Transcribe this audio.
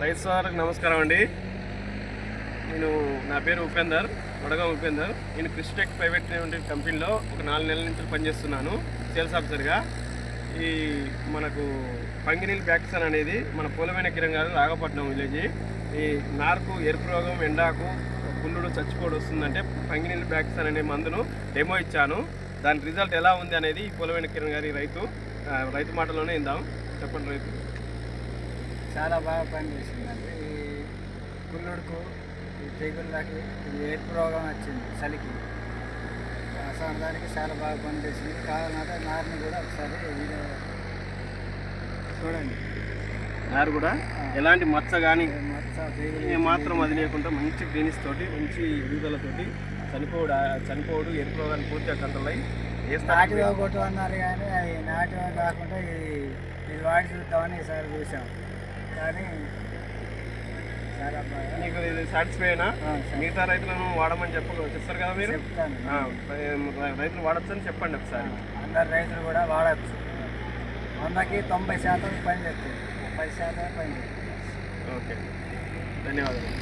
రైతు సార్ నమస్కారం అండి. నేను నా పేరు ఉపేందర్ వడగా ఉపేందర్. నేను క్రిస్టెక్ ప్రైవేట్ లిమిటెడ్ కంపెనీలో ఒక నాలుగు నెలల నుంచి పనిచేస్తున్నాను సేల్స్ ఆఫీసర్గా. ఈ మనకు పంగినీల్ వ్యాక్సిన్ అనేది మన పూలమైన కిరణ్ గారు నాగపట్నం విలేజ్. ఈ నార్కు ఎరుపు రోగం ఎండాకు పుల్లుడు చచ్చిపోడు వస్తుందంటే పంగినీల్ వ్యాక్సిన్ అనే మందును డెమో ఇచ్చాను. దాని రిజల్ట్ ఎలా ఉంది అనేది ఈ పూలమైన కిరణ్ గారి రైతు రైతు మాటలోనే ఇందాం చెప్పండి రైతు. చాలా బాగా పనిచేసిందండి. ఈ పుల్లుడుకు ఈ తెగుళ్ళకి ఈ ఏర్పు రోగం వచ్చింది చలికి. దానికి చాలా బాగా పనిచేసింది. కావాలంటే నారిని కూడా ఒకసారి వీడియో చూడండి. నారు కూడా ఎలాంటి మచ్చ కానీ మచ్చ మాత్రం అది లేకుండా మంచి గ్రీనిస్ తోటి మంచి ఎదుగుదలతోటి చనిపోడు చనిపోడు ఎరుపు రోగాన్ని పూర్తిగా కంట్రోల్ అయ్యి నాటివో కొట్టు అన్నారు కానీ అది నాటివో కాకుండా ఇది ఇది వాడి చూద్దామని ఈసారి చూసాం. కానీ నీకు ఇది సాటిస్ఫై అయినా ఆ, సరే. మిగతా రైతులను వాడమని చెప్ప చెప్తారు కదా మీరు? రైతులు వాడచ్చని చెప్పండి ఒకసారి. అందరు రైతులు కూడా వాడచ్చు. వందకి తొంభై శాతం పని చేస్తుంది. ముప్పై శాతం పని చేస్తుంది. ఓకే. ధన్యవాదాలు.